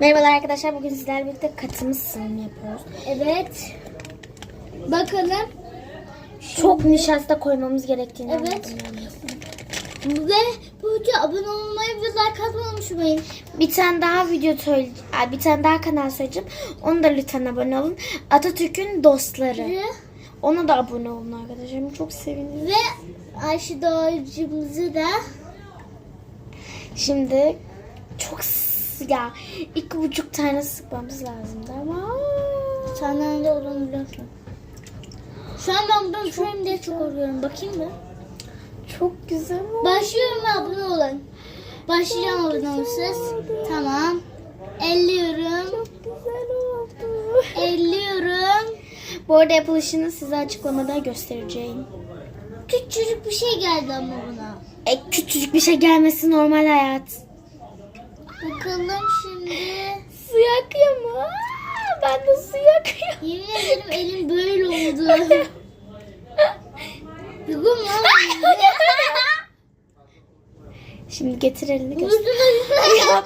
Merhabalar arkadaşlar. Bugün sizlerle birlikte katımız sunum yapıyoruz. Evet. Bakalım. Çok nişasta koymamız gerektiğini Evet. Ve bu videoya abone olmayı ve like atmayı unutmayın. Bir tane daha video söyle, bir tane daha kanal söyleyeceğim. Onu da lütfen abone olun. Atatürk'ün dostları. Ve, Ona da abone olun arkadaşlar. Çok sevinirim. ve Ayşe Doğrucumuzu da Şimdi çok ya iki buçuk tane sıkmamız lazımdı ama senden de olduğunu biliyorsun. Şu an ben buradan frame diye çok arıyorum. Bakayım mı? çok güzel oldu. Başlıyorum abone olun. Başlayacağım abone olursanız. Tamam. Elliyorum. Çok güzel oldu. Elliyorum. Bu arada yapılışını size açıklamada göstereceğim. Küçücük bir şey geldi ama buna. E, küçücük bir şey gelmesi normal hayat. Bakalım şimdi. Su yakıyor mu? Aa, Ben de su yakıyorum. Yemin ederim elim böyle oldu. Yugum lan. Şimdi getir elini göster.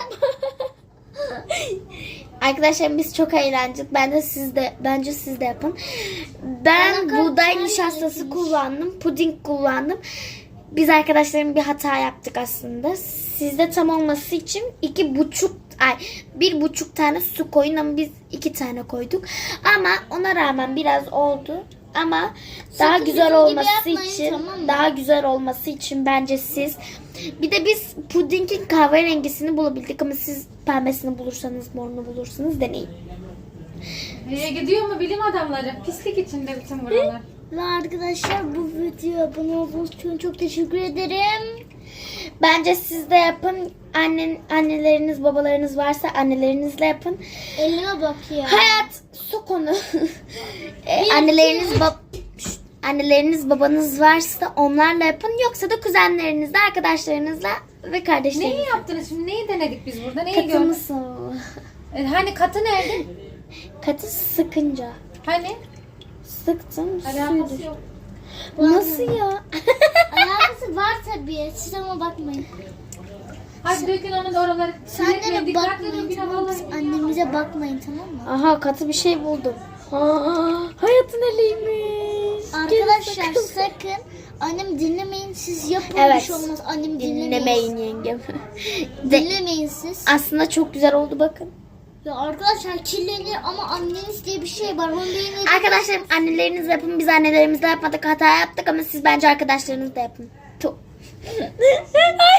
Arkadaşlar biz çok eğlendik. Ben de siz de bence siz de yapın. Ben Bana buğday nişastası kullandım. Puding kullandım. Biz arkadaşlarım bir hata yaptık aslında. Sizde tam olması için iki buçuk ay bir buçuk tane su koyun ama biz iki tane koyduk. Ama ona rağmen biraz oldu. Ama daha Sakın güzel bizim gibi olması yapmayın, için tamam mı? daha güzel olması için bence siz bir de biz pudingin kahverengisini bulabildik ama siz pembesini bulursanız morunu bulursanız deneyin. Nereye gidiyor mu bilim adamları? Pislik içinde bütün buralar. Ve arkadaşlar bu videoya abone olduğunuz için çok teşekkür ederim. Bence siz de yapın. Annen, anneleriniz, babalarınız varsa annelerinizle yapın. Elime bak ya. Hayat su konu. E, anneleriniz bab anneleriniz babanız varsa onlarla yapın. Yoksa da kuzenlerinizle, arkadaşlarınızla ve kardeşlerinizle. Neyi yaptınız şimdi? Neyi denedik biz burada? Neyi Katımı gördük? su. E, Hani katı nerede? Katı sıkınca. Hani? Sıktım suyu Alakası yok. Nasıl ya? Alakası var tabii. Siz ama bakmayın. Hadi dökün onu da oraları. De dikkatli bakmayın dökün tamam mı? Annemize bakmayın tamam mı? Aha katı bir şey buldum. Aa, hayatın eliymiş. Arkadaşlar sakın. sakın annem dinlemeyin siz yapın Evet. bir şey olmaz annem dinlemeyin. Dinlemeyin yengem. De, Dinlemeyin siz. aslında çok güzel oldu bakın. Ya arkadaşlar kirlenir ama anneniz diye bir şey var. Onu dinleyin. Arkadaşlarım anneleriniz yapın. Biz annelerimizle yapmadık hata yaptık ama siz bence arkadaşlarınızla yapın. ね、あ